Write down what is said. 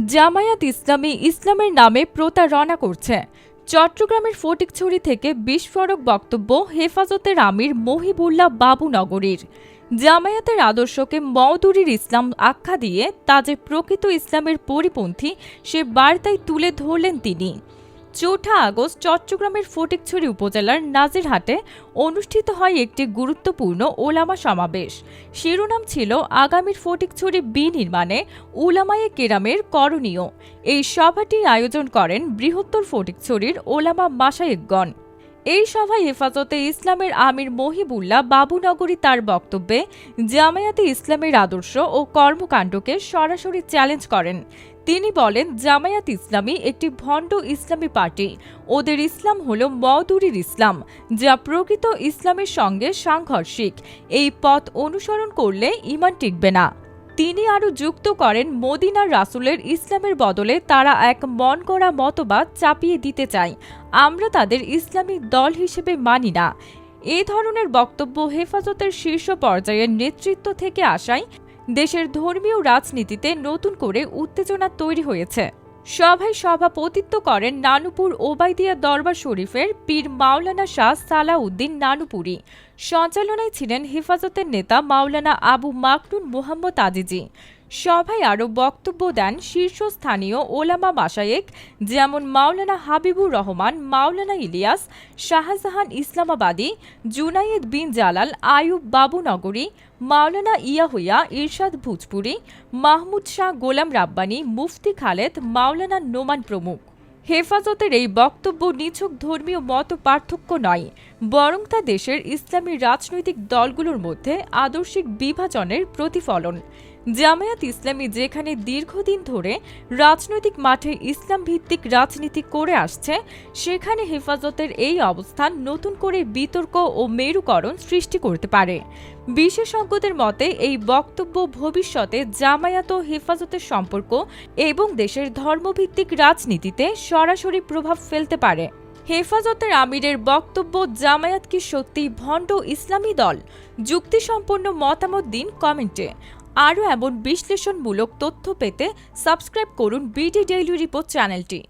জামায়াত ইসলামী ইসলামের নামে প্রতারণা করছে। চট্টগ্রামের ফটিকছড়ি থেকে বিস্ফোরক বক্তব্য হেফাজতের আমির মহিবুল্লাহ বাবুনগরীর জামায়াতের আদর্শকে মওদুরির ইসলাম আখ্যা দিয়ে তা যে প্রকৃত ইসলামের পরিপন্থী সে বার্তায় তুলে ধরলেন তিনি। চৌঠা আগস্ট চট্টগ্রামের ফটিকছড়ি উপজেলার নাজিরহাটে অনুষ্ঠিত হয় একটি গুরুত্বপূর্ণ ওলামা সমাবেশ। শিরোনাম ছিল আগামীর ফটিকছড়ি বিনির্মাণে উলামায়ে কেরামের করণীয়। এই সভাটি আয়োজন করেন বৃহত্তর ফটিকছড়ির ওলামা মাসায়েকগণ এই সভায় হেফাজতে ইসলামের আমির মহিবুল্লাহ বাবুনগরী তার বক্তব্যে জামায়াতে ইসলামের আদর্শ ও কর্মকাণ্ডকে সরাসরি চ্যালেঞ্জ করেন। তিনি বলেন, জামায়াত ইসলামী একটি ভণ্ড ইসলামী পার্টি। ওদের ইসলাম হল মদুরির ইসলাম, যা প্রকৃত ইসলামের সঙ্গে সাংঘর্ষিক। এই পথ অনুসরণ করলে ইমান টিকবে না। তিনি আরও যুক্ত করেন, মদিনার রাসুলের ইসলামের বদলে তারা এক মন করা মতবাদ চাপিয়ে দিতে চায় আমরা তাদের ইসলামিক দল হিসেবে মানি না। এ ধরনের বক্তব্য হেফাজতের শীর্ষ পর্যায়ের নেতৃত্ব থেকে আসায় দেশের ধর্মীয় রাজনীতিতে নতুন করে উত্তেজনা তৈরি হয়েছে। সভায় সভাপতিত্ব করেন নানুপুর ওবায়দিয়া দরবার শরীফের পীর মাওলানা শাহ সালাউদ্দিন নানুপুরি। সঞ্চালনায় ছিলেন হেফাজতের নেতা মাওলানা আবু মাকরুন মোহাম্মদ আজিজি। সভায় আরও বক্তব্য দেন শীর্ষস্থানীয় ওলামা মাসায়েক যেমন মাওলানা হাবিবুর রহমান, মাওলানা ইলিয়াস, শাহজাহান ইসলামাবাদী জুনাইদ বিন জালাল, আয়ুব বাবুনগরী, মাওলানা ইয়াহুয়া ইরশাদ ভুজপুরি, মাহমুদ শাহ গোলাম রাব্বানী, মুফতি খালেদ, মাওলানা নোমান প্রমুখ। হেফাজতের এই বক্তব্য নিছক ধর্মীয় মত পার্থক্য নয়, বরং তা দেশের ইসলামী রাজনৈতিক দলগুলোর মধ্যে আদর্শিক বিভাজনের প্রতিফলন। জামায়াত ইসলামী যেখানে দীর্ঘদিন ধরে রাজনৈতিক মাঠে ইসলাম ভিত্তিক রাজনীতি করে আসছে, সেখানে হেফাজতের এই অবস্থান নতুন করে বিতর্ক ও মেরুকরণ সৃষ্টি করতে পারে। বিশেষজ্ঞদের মতে, এই বক্তব্য ভবিষ্যতে জামায়াত ও হেফাজতের সম্পর্ক এবং দেশের ধর্মভিত্তিক রাজনীতিতে সরাসরি প্রভাব ফেলতে পারে। হেফাজতের আমিরের বক্তব্য, জামায়াত কি সত্যি ভণ্ড ইসলামী দল? যুক্তিসম্পন্ন মতামত দিন কমেন্টে। আরও এমন বিশ্লেষণমূলক তথ্য পেতে সাবস্ক্রাইব করুন বিডি ডেইলি রিপোর্ট চ্যানেলটি।